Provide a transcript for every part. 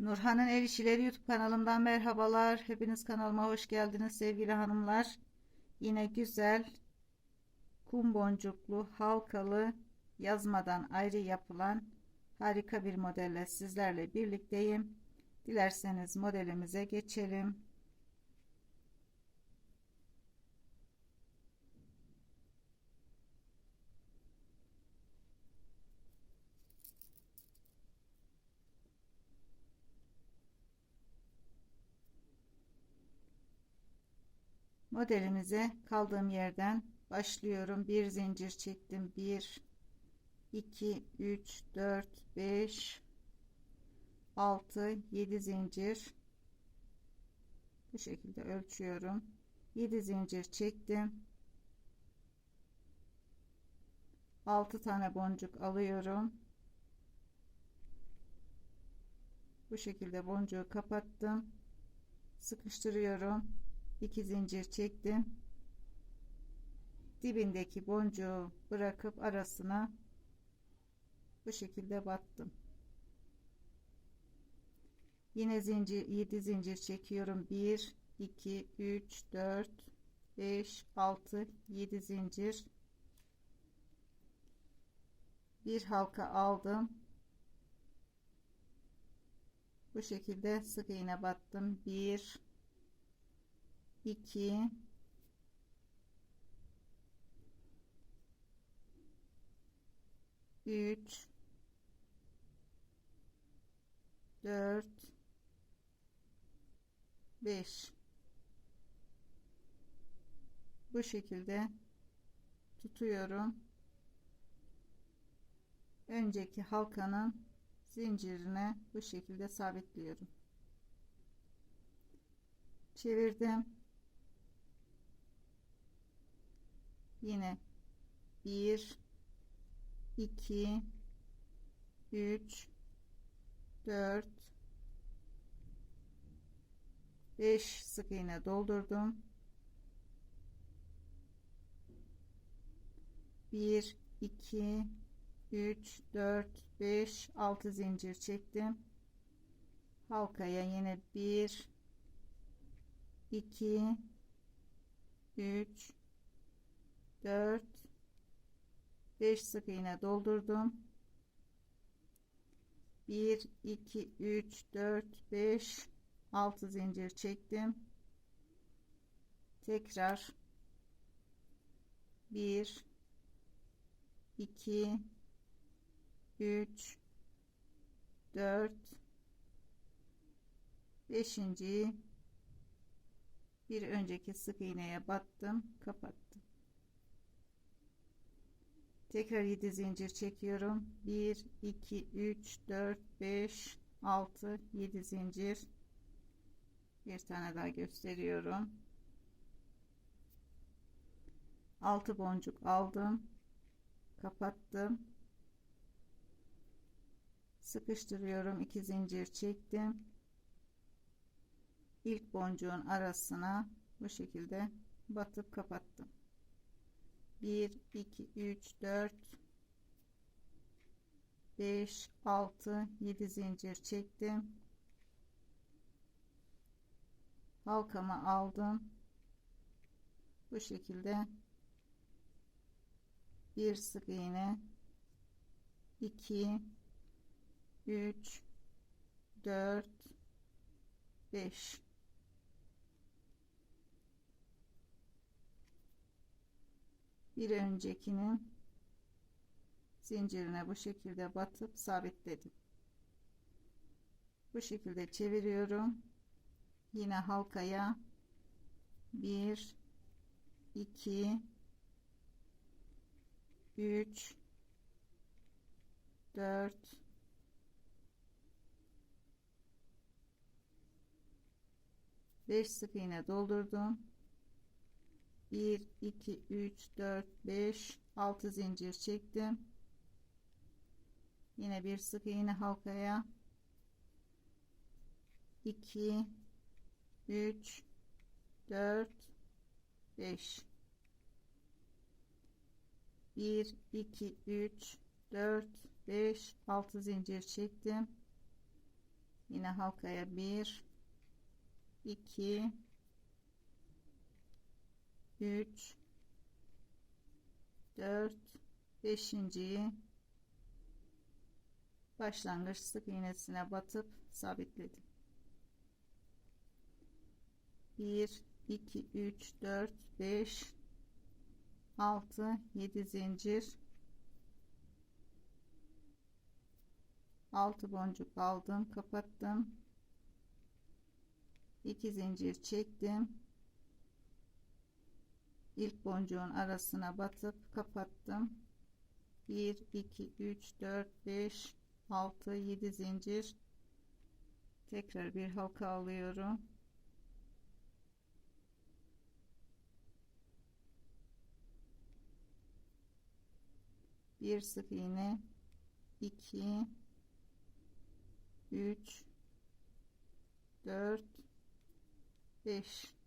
Nurhan'ın El İşleri YouTube kanalımdan merhabalar. Hepiniz kanalıma hoş geldiniz sevgili hanımlar. Yine güzel kum boncuklu halkalı yazmadan ayrı yapılan harika bir modelle sizlerle birlikteyim. Dilerseniz modelimize geçelim. Modelimize kaldığım yerden başlıyorum. Bir zincir çektim. 1 2 3 4 5 6 7 zincir. Bu şekilde ölçüyorum. 7 zincir çektim. 6 tane boncuk alıyorum. Bu şekilde boncuğu kapattım. Sıkıştırıyorum 2 zincir çektim. Dibindeki boncuğu bırakıp arasına bu şekilde battım. Yine zincir 7 zincir çekiyorum. 1 2 3 4 5 6 7 zincir. Bir halka aldım. Bu şekilde sık iğne battım. 1 2 3 4 5 bu şekilde tutuyorum. Önceki halkanın zincirine bu şekilde sabitliyorum. Çevirdim yine 1 2 3 4 5 sık iğne doldurdum. 1 2 3 4 5 6 zincir çektim. Halkaya yine 1 2 3 4 5 sık iğne doldurdum. 1 2 3 4 5 6 zincir çektim. Tekrar. 1 2 3 4 5. bir önceki sık iğneye battım kapattım tekrar 7 zincir çekiyorum. 1 2 3 4 5 6 7 zincir. Bir tane daha gösteriyorum. 6 boncuk aldım. Kapattım. Sıkıştırıyorum. 2 zincir çektim. İlk boncuğun arasına bu şekilde batıp kapattım 1 2 3 4 5 6 7 zincir çektim. Halkamı aldım. Bu şekilde bir sık iğne. 2 3 4 5 bir öncekinin zincirine bu şekilde batıp sabitledim. Bu şekilde çeviriyorum. Yine halkaya 1 2 3 4 5 sık iğne doldurdum 1 2 3 4 5 6 zincir çektim. Yine bir sık iğne halkaya. 2 3 4 5 1 2 3 4 5 6 zincir çektim. Yine halkaya 1 2 3 4 5.yi başlangıç sık iğnesine batıp sabitledim. 1 2 3 4 5 6 7 zincir. 6 boncuk aldım kapattım. 2 zincir çektim ilk boncuğun arasına batıp kapattım. 1 2 3 4 5 6 7 zincir. Tekrar bir halka alıyorum. Bir sık iğne. 2 3 4 5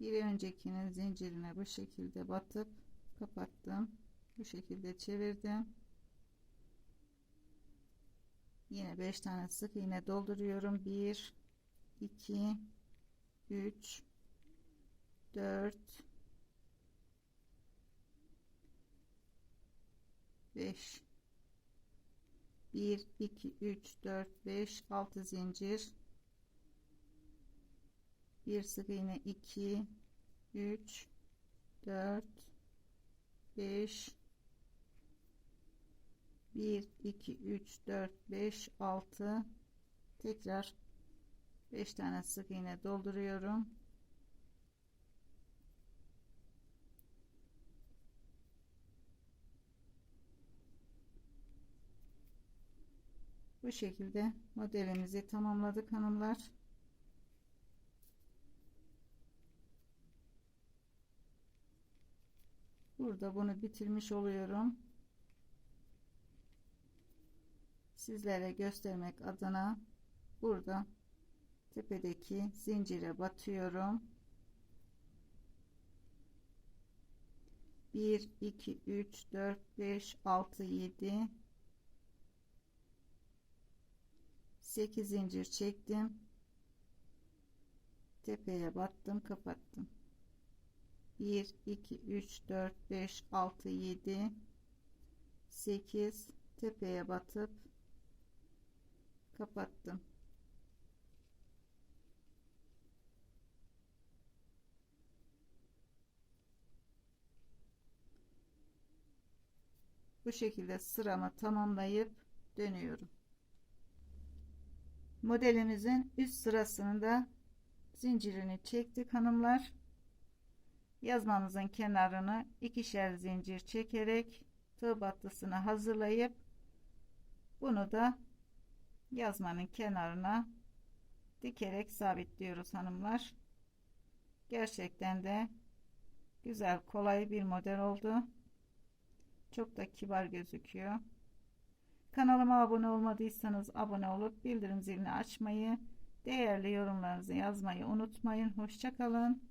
bir öncekinin zincirine bu şekilde batıp kapattım. Bu şekilde çevirdim. Yine 5 tane sık iğne dolduruyorum. 1 2 3 4 5 1 2 3 4 5 6 zincir bir sık iğne. 2 3 4 5 1 2 3 4 5 6 tekrar 5 tane sık iğne dolduruyorum. Bu şekilde modelimizi tamamladık hanımlar burada bunu bitirmiş oluyorum. Sizlere göstermek adına burada tepedeki zincire batıyorum. 1 2 3 4 5 6 7 8 zincir çektim. Tepeye battım kapattım 1 2 3 4 5 6 7 8 tepeye batıp kapattım. Bu şekilde sıramı tamamlayıp dönüyorum. Modelimizin üst sırasını da zincirini çektik hanımlar yazmamızın kenarını ikişer zincir çekerek tığ battısını hazırlayıp bunu da yazmanın kenarına dikerek sabitliyoruz hanımlar gerçekten de güzel kolay bir model oldu çok da kibar gözüküyor Kanalıma abone olmadıysanız abone olup bildirim zilini açmayı, değerli yorumlarınızı yazmayı unutmayın. Hoşçakalın.